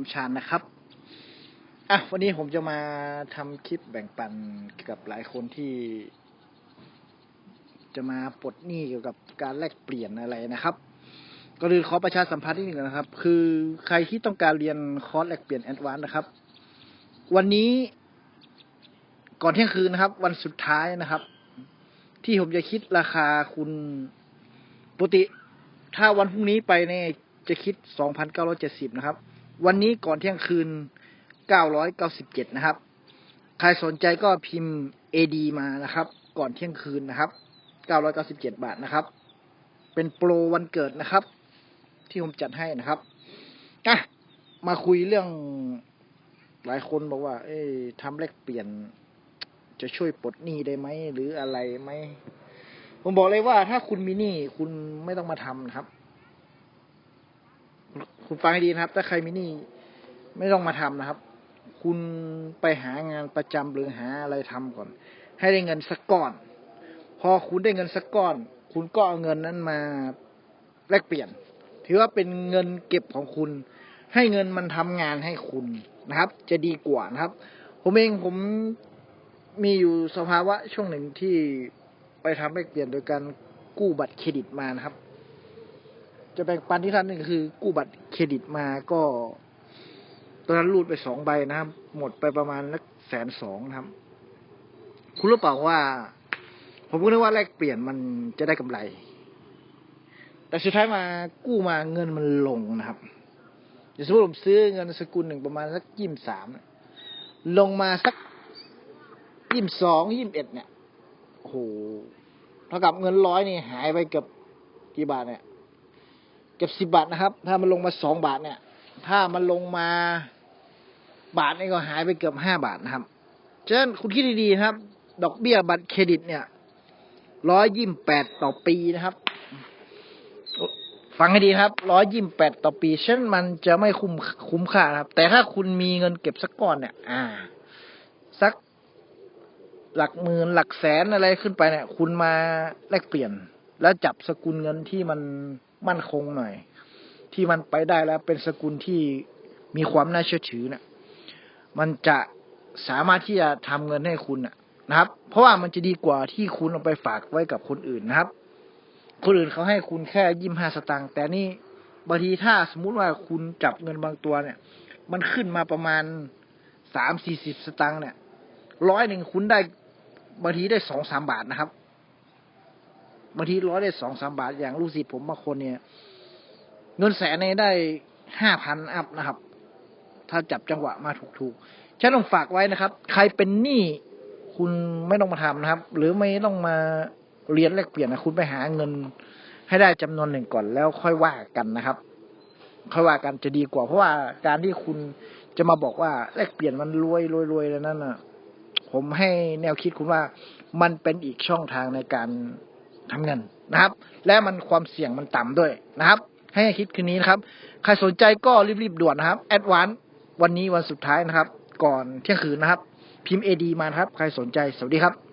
ผมชานนะครับ อะ วันนี้ผมจะมาทำคลิปแบ่งปันกับหลายคนที่ จะมาปลดหนี้เกี่ยวกับการแลกเปลี่ยนอะไรนะครับก็เลยขอประชาสัมพันธ์นิดหนึ่งนะครับ คือใครที่ต้องการเรียนคอร์สแลกเปลี่ยนแอดวานนะครับ วันนี้ก่อนเที่ยงคืนนะครับ วันสุดท้ายนะครับ ที่ผมจะคิดราคาคุณปกติ ถ้าวันพรุ่งนี้ไปเนี่ยจะคิด2,970นะครับ วันนี้ก่อนเที่ยงคืน 997 นะครับ ใครสนใจก็พิมพ์ AD มานะครับ ก่อนเที่ยงคืนนะครับ 997 บาทนะครับ เป็นโปรวันเกิดนะครับ ที่ผมจัดให้นะครับอะมาคุยเรื่องหลายคนบอกว่า เอ้ยทำแลกเปลี่ยนจะช่วยปลดหนี้ได้ไหมหรืออะไรไหมผมบอกเลยว่าถ้าคุณมีหนี้คุณไม่ต้องมาทำนะครับ คุณฟังให้ดีนะครับ ถ้าใครมีหนี้ไม่ต้องมาทำนะครับ คุณไปหางานประจำหรือหาอะไรทำก่อน ให้ได้เงินสักก้อน พอคุณได้เงินสักก้อน คุณก็เอาเงินนั้นมาแลกเปลี่ยน ถือว่าเป็นเงินเก็บของคุณ ให้เงินมันทำงานให้คุณนะครับ จะดีกว่านะครับ ผมเองผมมีอยู่สภาวะช่วงหนึ่งที่ไปทำแลกเปลี่ยนโดยการกู้บัตรเครดิตมานะครับ จะแบ่งปันที่ท่านหนึ่งคือกู้บัตร รดิตมาก็ตอนนั้นรูดไปสองใบนะครับ หมดไปประมาณนักแสนสองนะครับ คุณรู้เปล่าว่า ผมก็นึกว่าแลกเปลี่ยนมันจะได้กำไร แต่สุดท้ายมากู้มาเงินมันลงนะครับอย่างสมมติผมซื้อเงินสกุลหนึ่งประมาณสักยี่สิบสามลงมาสักยี่สิบสองยี่สิบเอ็ดเนี่ยโอ้โหเท่ากับเงินร้อยนี่หายไปเกือบกี่บาทเนี่ย เก็บสิบบาทนะครับ ถ้ามันลงมาสองบาทเนี่ย ถ้ามันลงมาบาทนี่ก็หายไปเกือบห้าบาทนะครับฉะนั้นคุณคิดดีๆครับ ดอกเบี้ยบัตรเครดิตเนี่ยร้อยยี่สิบแปดต่อปีนะครับ ฟังให้ดีครับร้อยยี่สิบแปดต่อปีฉะนั้นมันจะไม่คุ้มคุ้มค่าครับ แต่ถ้าคุณมีเงินเก็บสักก้อนเนี่ย อ่า สักหลักหมื่นหลักแสนอะไรขึ้นไปเนี่ย คุณมาแลกเปลี่ยน แล้วจับสกุลเงินที่มัน มั่นคงหน่อย ที่มันไปได้แล้วเป็นสกุลที่มีความน่าเชื่อถือเนี่ยมันจะสามารถที่จะทำเงินให้คุณนะนะครับ เพราะว่ามันจะดีกว่าที่คุณเอาไปฝากไว้กับคนอื่นนะครับ คนอื่นเขาให้คุณแค่ยี่ห้าสตางค์แต่นี่บางทีถ้าสมมุติว่าคุณจับเงินบางตัวเนี่ย มันขึ้นมาประมาณสามสี่สิบสตางค์เนี่ยร้อยหนึ่งคุณได้บางทีได้สองสามบาทนะครับ บางทีร้อยได้สองสามบาทอย่างลูกศิษย์ผมบางคนเนี่ย เงินแสนเนี่ยได้ห้าพันอัพนะครับ ถ้าจับจังหวะมาถูกๆฉันต้องฝากไว้นะครับ ใครเป็นหนี้คุณไม่ต้องมาทำนะครับ หรือไม่ต้องมาเรียนแลกเปลี่ยนนะคุณไปหาเงิน ให้ได้จำนวนหนึ่งก่อนแล้วค่อยว่ากันนะครับ ค่อยว่ากันจะดีกว่า เพราะว่าการที่คุณจะมาบอกว่าแลกเปลี่ยนมันรวยรวยรวยแล้วนั่นน่ะ ผมให้แนวคิดคุณว่ามันเป็นอีกช่องทางในการ ทำเงินนะครับ และมันความเสี่ยงมันต่ำด้วยนะครับ ให้คิดคืนนี้นะครับ ใครสนใจก็รีบๆด่วนนะครับแอดวานวันนี้วันสุดท้ายนะครับ ก่อนเที่ยงคืนนะครับ พิมพ์เอดีมาครับ ใครสนใจสวัสดีครับ